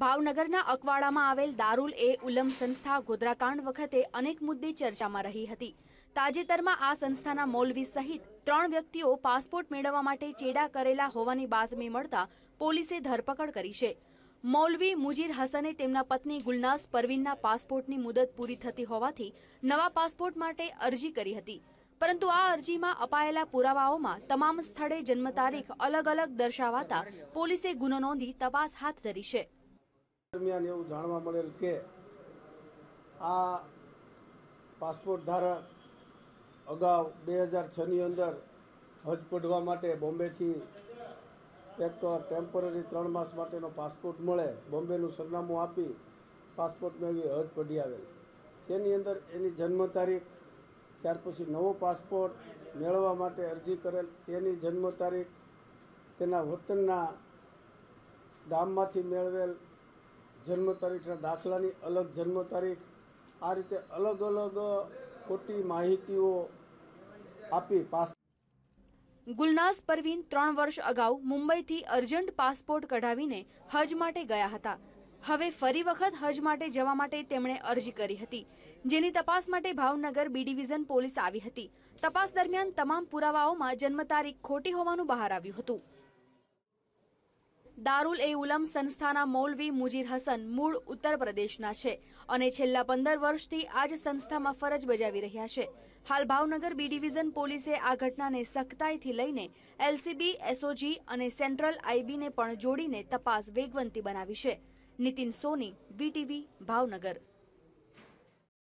ભાવનગરના અકવાડામાં આવેલ દારૂલ એ ઉલમ સંસ્થા ગોધરાકાંડ વખતે અનેક મુદ્દે ચર્ચામાં રહી હતી. તાજેતરમાં આ સંસ્થાના મૌલવી સહિત ત્રણ વ્યક્તિઓ પાસપોર્ટ મેળવવા માટે ચેડા કરેલા હોવાની બાતમી મળતા પોલીસે ધરપકડ કરી છે. મૌલવી મુજીર હસને તેમના પત્ની ગુલનાસ પરવીનના પાસપોર્ટની મુદત પૂરી થતી હોવાથી નવા પાસપોર્ટ માટે અરજી કરી હતી. પરંતુ આ અરજીમાં અપાયેલા પુરાવાઓમાં તમામ સ્થળે જન્મ તારીખ અલગ અલગ દર્શાવાતા પોલીસે ગુનો નોંધી તપાસ હાથ ધરી છે. દરમિયાન એવું જાણવા મળેલ કે આ પાસપોર્ટ ધારક અગાઉ બે હજાર છની અંદર હજ પઢવા માટે બોમ્બેથી એક ટેમ્પરરી ત્રણ માસ માટેનો પાસપોર્ટ મળે, બોમ્બેનું સરનામું આપી પાસપોર્ટ મેળવી હજ પઢી આવેલ. તેની અંદર એની જન્મ તારીખ, ત્યાર પછી નવો પાસપોર્ટ મેળવવા માટે અરજી કરેલ, તેની જન્મ તારીખ, તેના વતનના ગામમાંથી મેળવેલ જન્મ તારીખના દાખલાની અલગ જન્મ તારીખ, આ રીતે અલગ અલગ ખોટી માહિતીઓ આપી પાસ ગુલનાઝ પરવીન ત્રણ વર્ષ અગાઉ મુંબઈથી અર્જન્ટ પાસપોર્ટ કઢાવીને હજ માટે ગયા હતા. હવે ફરી વખત હજ માટે જવા માટે તેમણે અરજી કરી હતી. જેની તપાસ માટે ભાવનગર બી ડિવિઝન પોલીસ આવી હતી. તપાસ દરમિયાન તમામ પુરાવાઓમાં જન્મ તારીખ ખોટી હોવાનું બહાર આવ્યું હતું. દારૂલ એ ઉલમ સંસ્થાના મૌલવી મુજીર હસન મૂળ ઉત્તર પ્રદેશના છે અને છેલ્લા પંદર વર્ષથી આ જ સંસ્થામાં ફરજ બજાવી રહ્યા છે. હાલ ભાવનગર બી ડિવિઝન પોલીસે આ ઘટનાને સખ્તાઈથી લઈને એલસીબી, એસઓજી અને સેન્ટ્રલ આઈબીને પણ જોડીને તપાસ વેગવંતી બનાવી છે. નીતિન સોની વીટીવી ભાવનગર.